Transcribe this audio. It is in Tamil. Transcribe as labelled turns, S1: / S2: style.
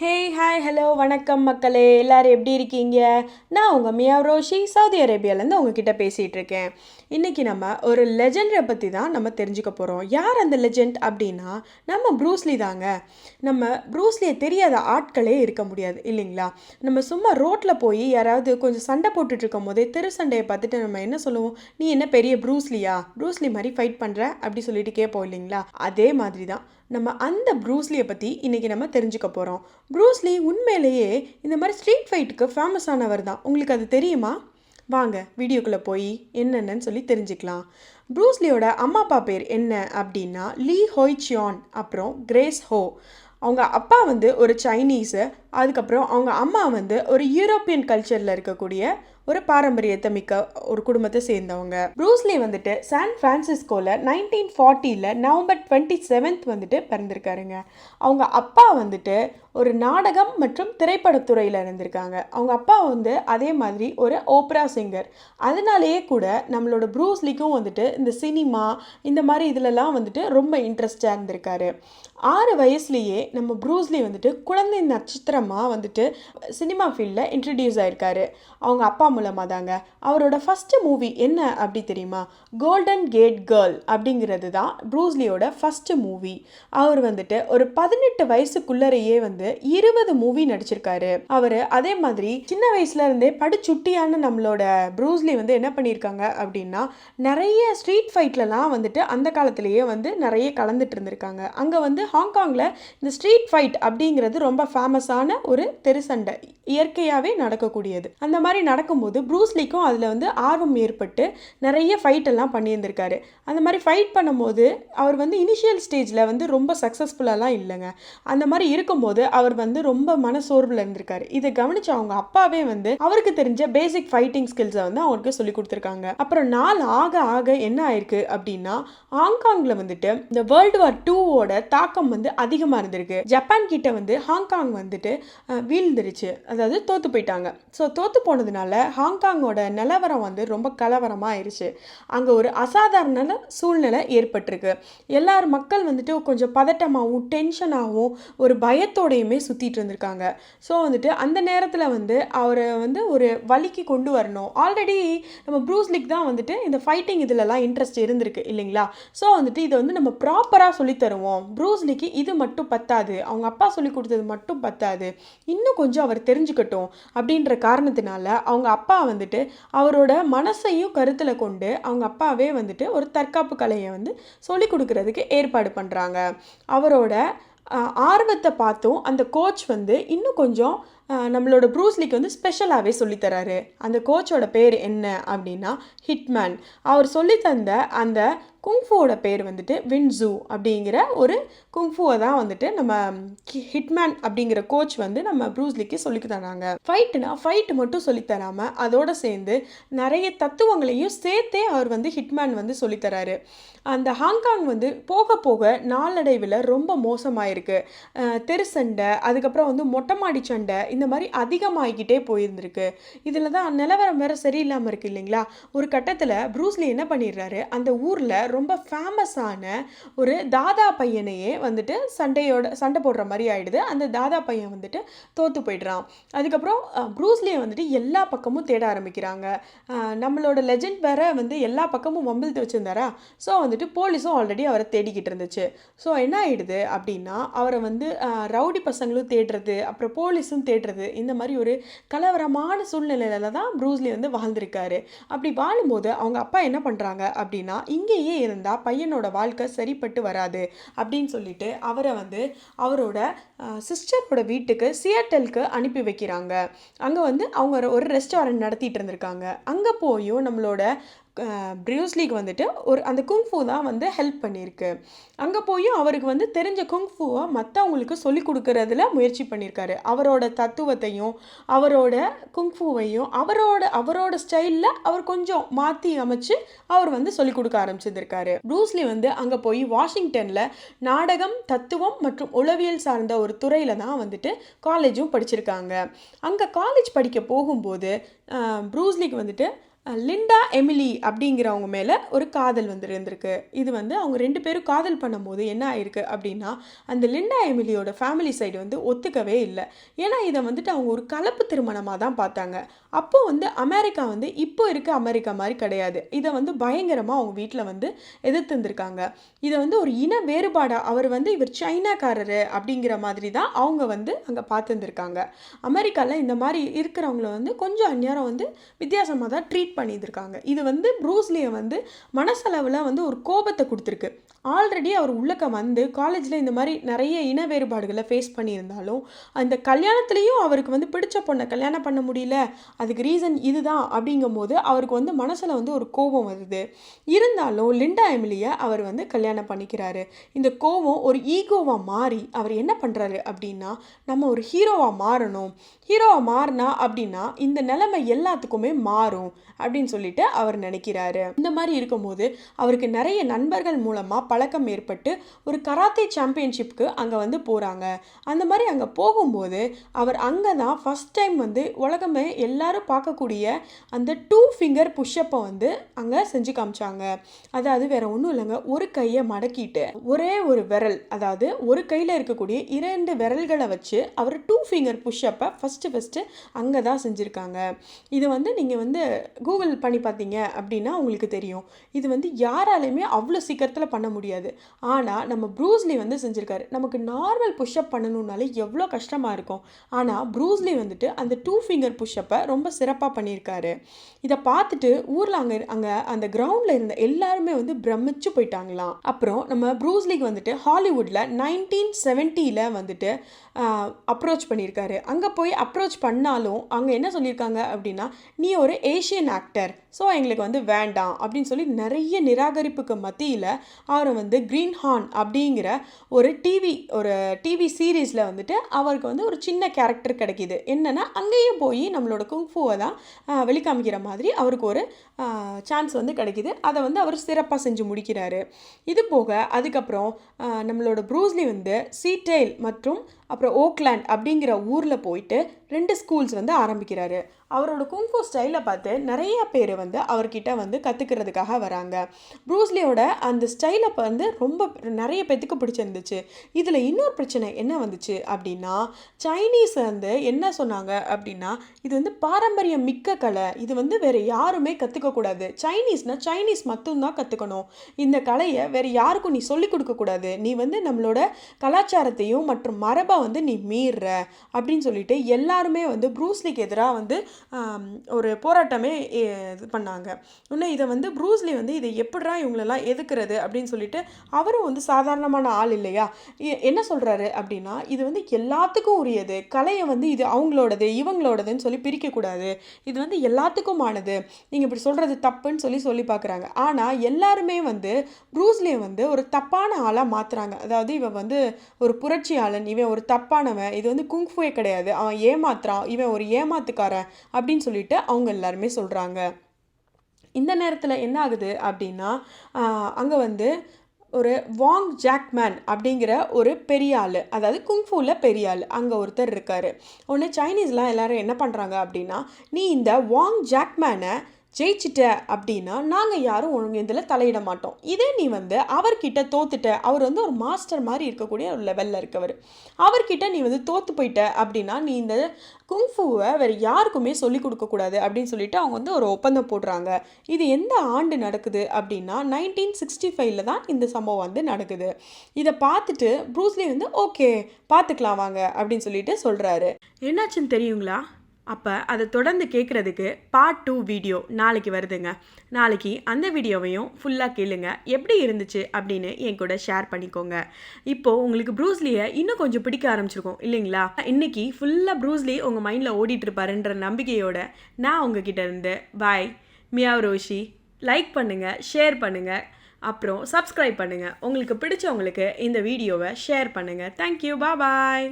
S1: ஹே ஹாய் ஹலோ வணக்கம் மக்களே. எல்லாரும் எப்படி இருக்கீங்க? நான் உங்கள் மியா ரோஷி சவுதி அரேபியாலேருந்து உங்ககிட்ட பேசிகிட்டு இருக்கேன். இன்றைக்கி நம்ம ஒரு லெஜெண்டை பற்றி தான் நம்ம தெரிஞ்சுக்க போகிறோம் யார் அந்த லெஜெண்ட் அப்படின்னா நம்ம ப்ரூஸ்லி தாங்க. நம்ம ப்ரூஸ்லியை தெரியாத ஆட்களே இருக்க முடியாது இல்லைங்களா? நம்ம சும்மா ரோட்டில் போய் யாராவது கொஞ்சம் சண்டை போட்டுட்டு இருக்கும் போதே தெரு சண்டையை பார்த்துட்டு நம்ம என்ன சொல்லுவோம்? நீ என்ன பெரிய ப்ரூஸ்லியா ப்ரூஸ்லி மாதிரி ஃபைட் பண்ணுற அப்படி சொல்லிட்டு கேட்போம் இல்லைங்களா? அதே மாதிரி தான். நம்ம அந்த ப்ரூஸ்லியை பற்றி இன்றைக்கி நம்ம தெரிஞ்சுக்க போகிறோம் ப்ரூஸ்லி உண்மையிலேயே இந்த மாதிரி ஸ்ட்ரீட் ஃபைட்டுக்கு ஃபேமஸ் ஆனவர் தான். உங்களுக்கு அது தெரியுமா? வாங்க வீடியோக்குள்ளே போய் என்னென்னு சொல்லி தெரிஞ்சுக்கலாம். ப்ரூஸ்லியோட அம்மா அப்பா பேர் என்ன அப்படின்னா லீ ஹோய் அப்புறம் கிரேஸ் ஹோ அவங்க அப்பா வந்து ஒரு சைனீஸு அதுக்கப்புறம் அவங்க அம்மா வந்து ஒரு யூரோப்பியன் கல்ச்சரில் இருக்கக்கூடிய ஒரு பாரம்பரியத்தை மிக்க ஒரு குடும்பத்தை சேர்ந்தவங்க. ப்ரூஸ்லி வந்துட்டு சான் ஃப்ரான்சிஸ்கோவில் நைன்டீன் ஃபார்ட்டியில் நவம்பர் டுவெண்ட்டி செவன்த் வந்துட்டு பிறந்திருக்காருங்க. அவங்க அப்பா வந்துட்டு ஒரு நாடகம் மற்றும் திரைப்படத்துறையில் இருந்திருக்காங்க. அவங்க அப்பா வந்து அதே மாதிரி ஒரு ஓப்ரா சிங்கர் அதனாலேயே கூட நம்மளோட ப்ரூஸ்லிக்கும் வந்துட்டு இந்த சினிமா இந்த மாதிரி இதிலலாம் வந்துட்டு ரொம்ப இன்ட்ரெஸ்டாக இருந்திருக்காரு. ஆறு வயசுலேயே நம்ம ப்ரூஸ்லி வந்துட்டு குழந்தை நட்சத்திரமாக வந்துட்டு சினிமா ஃபீல்டில் இன்ட்ரடியூஸ் ஆயிருக்காரு. அவங்க அப்பா மூலமாக தாங்க அவரோட ஃபஸ்ட்டு மூவி என்ன அப்படி தெரியுமா? கோல்டன் கேட் கேர்ள் அப்படிங்கிறது தான் ப்ரூஸ்லியோட ஃபஸ்ட்டு மூவி அவர் வந்துட்டு ஒரு பதினெட்டு வயசுக்குள்ளரையே வந்து இருபது மூவி நடிச்சிருக்காரு. அவர் அதே மாதிரி சின்ன வயசுலேருந்தே படுச்சுட்டியான படிச்சுட்டியான நம்மளோட ப்ரூஸ்லி வந்து என்ன பண்ணியிருக்காங்க அப்படின்னா நிறைய ஸ்ட்ரீட் ஃபைட்லலாம் வந்துட்டு அந்த காலத்திலேயே வந்து நிறைய கலந்துட்டு இருந்திருக்காங்க. அங்கே வந்து ஹாங்காங்கில் இந்த ஸ்ட்ரீட் ஃபைட் அப்படிங்கிறது ரொம்ப ஃபேமஸான ஒரு தெருசண்டை. இயற்கையாகவே நடக்கக்கூடியது. அந்த மாதிரி நடக்கும்போது ப்ரூஸ்லிக்கும் அதில் வந்து ஆர்வம் ஏற்பட்டு நிறைய ஃபைட் எல்லாம் பண்ணியிருந்திருக்காரு. அந்த மாதிரி ஃபைட் பண்ணும்போது அவர் வந்து இனிஷியல் ஸ்டேஜில் வந்து ரொம்ப சக்ஸஸ்ஃபுல்லாலாம் இல்லைங்க. அந்த மாதிரி இருக்கும்போது அவர் வந்து ரொம்ப மனசோர்வில் இருந்திருக்காரு. இதை கவனிச்ச அவங்க அப்பாவே வந்து அவருக்கு தெரிஞ்ச பேசிக் ஃபைட்டிங் ஸ்கில்ஸை வந்து அவருக்கு சொல்லி கொடுத்துருக்காங்க. அப்புறம் நாள் ஆக ஆக என்ன ஆயிருக்கு அப்படின்னா ஹாங்காங்கில் வந்துட்டு இந்த வேர்ல்டு வார் டூவோட தாக்கம் வந்து அதிகமாக இருந்திருக்கு. ஜப்பான் கிட்ட வந்து ஹாங்காங் வந்துட்டு வீழ்ந்துருச்சு. அதாவது தோத்து போயிட்டாங்க. ஸோ தோத்து போனதுனால ஹாங்காங்கோட நிலவரம் வந்து ரொம்ப கலவரமாக ஆயிடுச்சு அங்கே ஒரு அசாதாரண சூழ்நிலை ஏற்பட்டிருக்கு. எல்லார் மக்கள் வந்துட்டு கொஞ்சம் பதட்டமாகவும் டென்ஷனாகவும் ஒரு பயத்தோடையுமே சுற்றிட்டு இருந்திருக்காங்க. ஸோ வந்துட்டு அந்த நேரத்தில் வந்து அவரை வந்து ஒரு வழிக்கு கொண்டு வரணும். ஆல்ரெடி நம்ம ப்ரூஸ்லிக் தான் வந்துட்டு இந்த ஃபைட்டிங் இதிலலாம் இன்ட்ரெஸ்ட் இருந்திருக்கு இல்லைங்களா? ஸோ வந்துட்டு இதை வந்து நம்ம ப்ராப்பராக சொல்லித் தருவோம். ப்ரூஸ்லிக்கு இது மட்டும் பத்தாது. அவங்க அப்பா சொல்லி கொடுத்தது மட்டும் பத்தாது. இன்னும் கொஞ்சம் அவர் தெரிஞ்சுக்கட்டும் அப்படின்ற காரணத்தினால அவங்க அப்பா வந்துட்டு அவரோட மனசையும் கருத்தில் கொண்டு அவங்க அப்பாவே வந்துட்டு ஒரு தற்காப்பு கலையை வந்து சொல்லி கொடுக்கறதுக்கு ஏற்பாடு பண்ணுறாங்க அவரோட ஆர்வத்தை பார்த்தும் அந்த கோச் வந்து இன்னும் கொஞ்சம் நம்மளோட ப்ரூஸ்லிக்கு வந்து ஸ்பெஷலாகவே சொல்லித்தராரு அந்த கோச்சோட பேர் என்ன அப்படின்னா ஹிட்மேன். அவர் சொல்லித்தந்த அந்த குங்ஃபுவோட பேர் வந்துட்டு வின்சூ அப்படிங்கிற ஒரு குங்ஃபுவை தான் வந்துட்டு நம்ம ஹிட்மேன் அப்படிங்கிற கோச் வந்து நம்ம ப்ரூஸ்லிக்கு சொல்லி தராங்க. ஃபைட்டுனா ஃபைட்டு மட்டும் சொல்லித் தராமல் அதோடு சேர்ந்து நிறைய தத்துவங்களையும் சேர்த்தே அவர் வந்து ஹிட்மேன் வந்து சொல்லித்தராரு அந்த ஹாங்காங் வந்து போக போக நாளடைவில் ரொம்ப மோசமாயிருக்கு. தெரு சண்டை அதுக்கப்புறம் வந்து மொட்டை மாடி சண்டை இந்த மாதிரி அதிகமாகிக்கிட்டே போயிருந்திருக்கு. இதில் தான் நிலவரம் வேறு சரியில்லாமல் இருக்கு இல்லைங்களா? ஒரு கட்டத்தில் ப்ரூஸ்லி என்ன பண்ணிடுறாரு? அந்த ஊரில் ரொம்ப ஃபேமஸான ஒரு தாதா பையனையே வந்துட்டு சண்டையோட சண்டை போடுற மாதிரி ஆகிடுது அந்த தாதா பையன் வந்துட்டு தோற்று போயிடுறான். அதுக்கப்புறம் ப்ரூஸ்லியை வந்துட்டு எல்லா பக்கமும் தேட ஆரம்பிக்கிறாங்க. நம்மளோட லெஜெண்ட் வேற வந்து எல்லா பக்கமும் வம்பிழுத்து வச்சிருந்தாரா? ஸோ வந்துட்டு போலீஸும் ஆல்ரெடி அவரை தேடிக்கிட்டு இருந்துச்சு. ஸோ என்ன ஆகிடுது அப்படின்னா அவரை வந்து ரவுடி பசங்களும் தேடுறது அப்புறம் போலீஸும் தேடுறது இந்த மாதிரி ஒரு கலவரமான சூழ்நிலையில தான் ப்ரூஸ்லி வந்து வாழ்ந்திருக்காரு. அப்படி வாழும்போது அவங்க அப்பா என்ன பண்ணுறாங்க அப்படின்னா இங்கேயே இருந்தால் பையனோட வாழ்க்கை சரிப்பட்டு வராது அப்படின்னு சொல்லிட்டு அவரை வந்து அவரோட சிஸ்டரோட வீட்டுக்கு சியாட்டலுக்கு அனுப்பி வைக்கிறாங்க. அங்கே வந்து அவங்க ஒரு- ரெஸ்டாரண்ட் நடத்திட்டு இருந்திருக்காங்க. அங்கே போயும் நம்மளோட ப்ரியூஸ்லிக்கு வந்துட்டு ஒரு அந்த குங்ஃபூ தான் வந்து ஹெல்ப் பண்ணியிருக்கு. அங்கே போயும் அவருக்கு வந்து தெரிஞ்ச குங்ஃபூவை மற்றவங்களுக்கு சொல்லி கொடுக்கறதுல முயற்சி பண்ணியிருக்காரு. அவரோட தத்துவத்தையும் அவரோட குங்ஃபூவையும் அவரோட அவரோட ஸ்டைலில் அவர் கொஞ்சம் மாற்றி அமைச்சு அவர் வந்து சொல்லி கொடுக்க ஆரம்பிச்சிருந்திருக்காரு. ப்ரூஸ்லி வந்து அங்கே போய் வாஷிங்டனில் நாடகம் தத்துவம் மற்றும் உளவியல் சார்ந்த ஒரு துறையில் தான் வந்துட்டு காலேஜும் படிச்சிருக்காங்க. அங்கே காலேஜ் படிக்க போகும்போது ப்ரூஸ்லிக்கு வந்துட்டு லிண்டா எமிலி அப்படிங்கிறவங்க மேலே ஒரு காதல் வந்து இருந்திருக்கு. இது வந்து அவங்க ரெண்டு பேரும் காதல் பண்ணும்போது என்ன ஆயிருக்கு அப்படின்னா அந்த லிண்டா எமிலியோட ஃபேமிலி சைடு வந்து ஒத்துக்கவே இல்லை. ஏன்னா இதை வந்துட்டு அவங்க ஒரு கலப்பு திருமணமாக தான் பார்த்தாங்க. அப்போது வந்து அமெரிக்கா வந்து இப்போ இருக்க அமெரிக்கா மாதிரி கிடையாது. இதை வந்து பயங்கரமாக அவங்க வீட்டில் வந்து எதிர்த்துருந்துருக்காங்க. இதை வந்து ஒரு இன வேறுபாடாக அவர் வந்து இவர் சைனாக்காரர் அப்படிங்கிற மாதிரி தான் அவங்க வந்து அங்கே பார்த்துருந்துருக்காங்க. அமெரிக்காவில் இந்த மாதிரி இருக்கிறவங்கள வந்து கொஞ்சம் அந்நேரம் வந்து வித்தியாசமாக தான் ட்ரீட் பண்ணியிருக்காங்க இது வந்து ப்ரூஸ்லியை வந்து மனசளவில் வந்து ஒரு கோபத்தை கொடுத்துருக்கு. ஆல்ரெடி அவர் உள்ளக்க வந்து காலேஜில் இந்த மாதிரி நிறைய இன வேறுபாடுகளை ஃபேஸ் பண்ணியிருந்தாலும் அந்த கல்யாணத்துலேயும் அவருக்கு வந்து பிடிச்ச பொண்ணை கல்யாணம் பண்ண முடியல அதுக்கு ரீசன் இதுதான் அப்படிங்கும்போது அவருக்கு வந்து மனசில் வந்து ஒரு கோபம் வருது. இருந்தாலும் லிண்டா எமிலியை அவர் வந்து கல்யாணம் பண்ணிக்கிறாரு. இந்த கோபம் ஒரு ஈகோவாக மாறி அவர் என்ன பண்ணுறாரு அப்படின்னா நம்ம ஒரு ஹீரோவாக மாறணும். ஹீரோவாக மாறினா அப்படின்னா இந்த நிலைமை எல்லாத்துக்குமே மாறும் அப்படின்னு சொல்லிட்டு அவர் நினைக்கிறாரு. இந்த மாதிரி இருக்கும்போது அவருக்கு நிறைய நண்பர்கள் மூலமாக பழக்கம் ஏற்பட்டு ஒரு கராத்தே சாம்பியன்ஷிப்க்கு அங்கே வந்து போகிறாங்க அந்த மாதிரி அங்கே போகும்போது அவர் அங்கே தான் ஃபஸ்ட் டைம் வந்து உலகமே எல்லாரும் பார்க்கக்கூடிய அந்த டூ ஃபிங்கர் புஷ்அப்பை வந்து அங்கே செஞ்சு காமிச்சாங்க. அதாவது வேற ஒன்றும் இல்லைங்க ஒரு கையை மடக்கிட்டு ஒரே ஒரு விரல் அதாவது ஒரு கையில் இருக்கக்கூடிய இரண்டு விரல்களை வச்சு அவர் டூ ஃபிங்கர் புஷ்அப்பை ஃபஸ்ட்டு ஃபஸ்ட்டு அங்கே தான் செஞ்சுருக்காங்க. இது வந்து நீங்கள் வந்து கூகுள் பண்ணி பார்த்தீங்க அப்படின்னா உங்களுக்கு தெரியும். இது வந்து யாராலையுமே அவ்வளோ சீக்கிரத்தில் பண்ண முடியும் முடியாது. ஆனால் நம்ம ப்ரூஸ்லி வந்து செஞ்சுருக்காரு. நமக்கு நார்மல் புஷ்அப் பண்ணணுன்னாலே எவ்வளோ கஷ்டமாக இருக்கும். ஆனால் ப்ரூஸ்லி வந்துட்டு அந்த டூ ஃபிங்கர் புஷ்அப்பை ரொம்ப சிறப்பாக பண்ணியிருக்காரு இதை பார்த்துட்டு ஊரில் அங்கே அங்கே அந்த கிரவுண்டில் இருந்த எல்லாருமே வந்து பிரமிச்சு போயிட்டாங்களாம். அப்புறம் நம்ம ப்ரூஸ்லிக்கு வந்துட்டு ஹாலிவுட்டில் நைன்டீன் செவன்ட்டியில் வந்துட்டு அப்ரோச் பண்ணியிருக்காரு அங்கே போய் அப்ரோச் பண்ணாலும் அங்கே என்ன சொல்லியிருக்காங்க அப்படின்னா நீ ஒரு ஏஷியன் ஆக்டர் ஸோ எங்களுக்கு வந்து வேண்டாம். அப்படின்னு சொல்லி நிறைய நிராகரிப்புக்கு மத்தியில் அவர் வந்து க்ரீன் ஹார்ன் அப்படிங்கிற ஒரு டிவி ஒரு டிவி சீரீஸில் வந்துட்டு அவருக்கு வந்து ஒரு சின்ன கேரக்டர் கிடைக்கிது. என்னென்னா அங்கேயும் போய் நம்மளோட குங்ஃபூவை தான் வெளிக்காமிக்கிற மாதிரி அவருக்கு ஒரு சான்ஸ் வந்து கிடைக்கிது. அதை வந்து அவர் சிறப்பாக செஞ்சு முடிக்கிறாரு. இது போக அதுக்கப்புறம் நம்மளோட ப்ரூஸ்லி வந்து சீடெயில் மற்றும் அப்புறம் ஓக்லாண்ட் அப்படிங்கிற ஊரில் போயிட்டு ரெண்டு ஸ்கூல்ஸ் வந்து ஆரம்பிக்கிறாரு. அவரோட குங்ஃபு ஸ்டைலை பார்த்து நிறைய பேர் வந்து அவர்கிட்ட வந்து கற்றுக்கிறதுக்காக வராங்க. ப்ரூஸ்லியோட அந்த ஸ்டைலை வந்து ரொம்ப நிறைய பேத்துக்கு பிடிச்சிருந்துச்சு. இதில் இன்னொரு பிரச்சனை என்ன வந்துச்சு அப்படின்னா சைனீஸ் வந்து என்ன சொன்னாங்க அப்படின்னா இது வந்து பாரம்பரியம் மிக்க கலை. இது வந்து வேறு யாருமே கற்றுக்கக்கூடாது சைனீஸ்னால் சைனீஸ் மட்டும்தான் கற்றுக்கணும் இந்த கலையை வேறு யாருக்கும் நீ சொல்லிக் கொடுக்கக்கூடாது நீ வந்து நம்மளோட கலாச்சாரத்தையும் மற்றும் மரபை வந்து நீ மீறுற அப்படின்னு சொல்லிட்டு எல்லாருமே வந்து ப்ரூஸ்லிக்கு எதிராக வந்து ஒரு போராட்டமே இது பண்ணாங்க. இன்னும் இதை வந்து ப்ரூஸ்லி வந்து இதை எப்படா இவங்களெல்லாம் எதுக்குறது அப்படின்னு சொல்லிட்டு அவரும் வந்து சாதாரணமான ஆள் இல்லையா? எ- என்ன சொல்கிறாரு அப்படின்னா இது வந்து எல்லாத்துக்கும் உரியது. கலையை வந்து இது அவங்களோடது இவங்களோடதுன்னு சொல்லி பிரிக்கக்கூடாது. இது வந்து எல்லாத்துக்குமானது. நீங்கள் இப்படி சொல்கிறது தப்புன்னு சொல்லி சொல்லி பார்க்குறாங்க. ஆனால் எல்லாருமே வந்து ப்ரூஸ்லியை வந்து ஒரு தப்பான ஆளாக மாற்றுறாங்க அதாவது இவன் வந்து ஒரு புரட்சியாளன் இவன் ஒரு தப்பானவன். இது வந்து குங்ஃபுவே கிடையாது. அவன் ஏமாத்துறான். இவன் ஒரு ஏமாத்துக்காரன். அப்படின்னு சொல்லிட்டு அவங்க எல்லாருமே சொல்கிறாங்க இந்த நேரத்தில் என்ன ஆகுது அப்படின்னா அங்கே வந்து ஒரு வாங் ஜாக்மேன் அப்படிங்கிற ஒரு பெரிய ஆள் அதாவது குங்ஃபூவில் பெரிய ஆள் அங்கே ஒருத்தர் இருக்கார். ஒன்று சைனீஸ்லாம் எல்லோரும் என்ன பண்ணுறாங்க அப்படின்னா நீ இந்த வாங் ஜாக்மேனை ஜெயிச்சிட்ட அப்படின்னா நாங்கள் யாரும் ஒழுங்கு இதில் தலையிட மாட்டோம். இதே நீ வந்து அவர்கிட்ட தோத்துட்ட அவர் வந்து ஒரு மாஸ்டர் மாதிரி இருக்கக்கூடிய ஒரு லெவலில் இருக்கவர். அவர்கிட்ட நீ வந்து தோற்று போயிட்ட அப்படின்னா நீ இந்த குங்ஃபூவை வேறு யாருக்குமே சொல்லிக் கொடுக்கக்கூடாது அப்படின்னு சொல்லிட்டு அவங்க வந்து ஒரு ஒப்பந்தம் போடுறாங்க. இது எந்த ஆண்டு நடக்குது அப்படின்னா நைன்டீன் சிக்ஸ்டி ஃபைவ்ல தான் இந்த சம்பவம் வந்து நடக்குது. இதை பார்த்துட்டு ப்ரூஸ்லி வந்து ஓகே பார்த்துக்கலாம் வாங்க அப்படின்னு சொல்லிட்டு சொல்கிறாரு என்னாச்சுன்னு தெரியுங்களா? அப்போ அதை தொடர்ந்து கேட்குறதுக்கு பார்ட் டூ வீடியோ நாளைக்கு வருதுங்க. நாளைக்கு அந்த வீடியோவையும் ஃபுல்லாக கேளுங்க. எப்படி இருந்துச்சு அப்படின்னு என் கூட ஷேர் பண்ணிக்கோங்க. இப்போது உங்களுக்கு ப்ரூஸ்லியை இன்னும் கொஞ்சம் பிடிக்க ஆரம்பிச்சிருக்கோம் இல்லைங்களா? இன்னைக்கு ஃபுல்லாக ப்ரூஸ்லி உங்கள் மைண்டில் ஓடிட்டுருப்பாருன்ற நம்பிக்கையோடு நம்பிக்கையோட நான் உங்ககிட்ட இருந்து பாய் மியாவ் ரோஷி லைக் பண்ணுங்கள் ஷேர் பண்ணுங்கள் அப்புறம் சப்ஸ்கிரைப் பண்ணுங்கள் உங்களுக்கு பிடிச்சவங்களுக்கு இந்த வீடியோவை ஷேர் பண்ணுங்கள் தேங்க்யூ பாய்